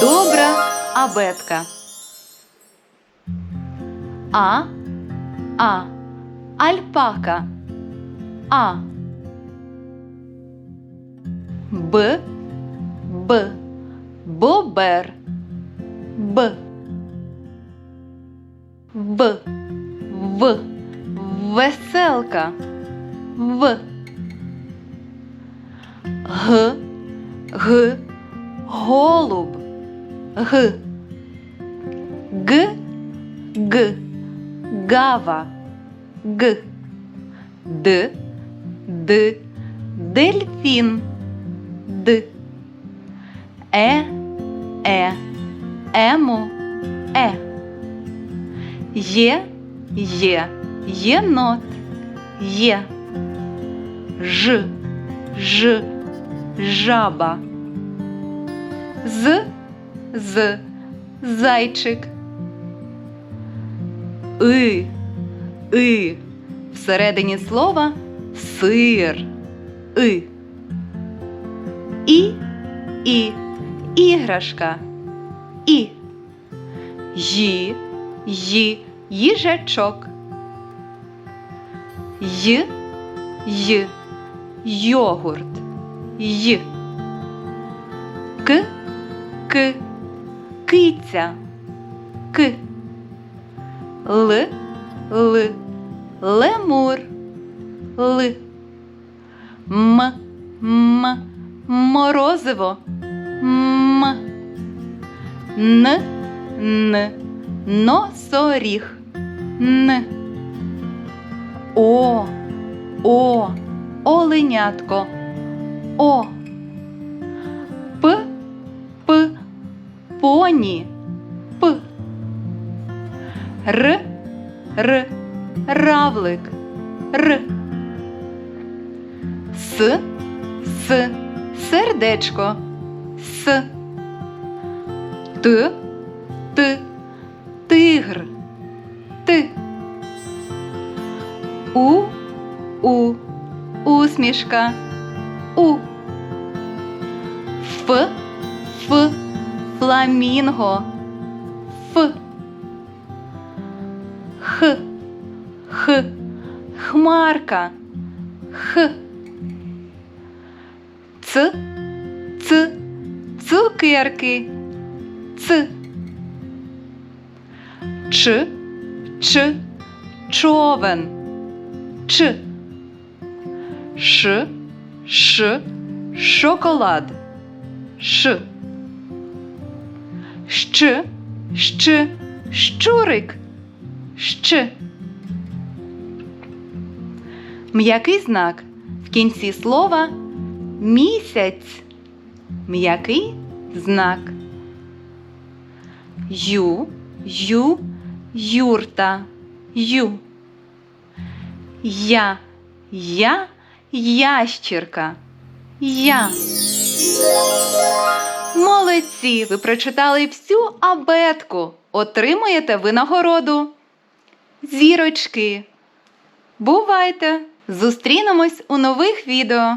Добра абетка. А. А. Альпака. А. Б. Б. Бобер. Б. В. В. Веселка. В. Г. Г. Голуб. Г. Г. Г. Гава. Г. Д. Д. Дельфін. Д. Е. Е. Емо. Е. Є. Є. Єнот. Є. Ж. Ж. Жаба. З. З. Зайчик. И. И. Всередині слова сир. И. І. І. Іграшка. І. Ї. Ї. Їжачок. Й. Й. Йогурт. Й. К. К. Киця. К. Л. Л. Лемур. Л. М. М. Морозиво. М. Н. Н. Носоріг. Н. О. О. Оленятко. О. Поні. П. Р. Р. Равлик. Р. С. С. Сердечко. С. Т. Т. Тигр. Т. У. У. Усмішка. У. Фламінго. Ф. Х. Х. Хмарка. Х. Ц. Ц. Цукерки. Ц. Ч. Ч. Човен. Ч. Ш. Ш. Шоколад. Ш. Щ. Щ. Щурик. Щ. М'який знак в кінці слова місяць. М'який знак. Ю, ю, юрта, ю. Я, я, ящірка. Я. Молодці! Ви прочитали всю абетку. Отримуєте винагороду. Зірочки. Бувайте! Зустрінемось у нових відео.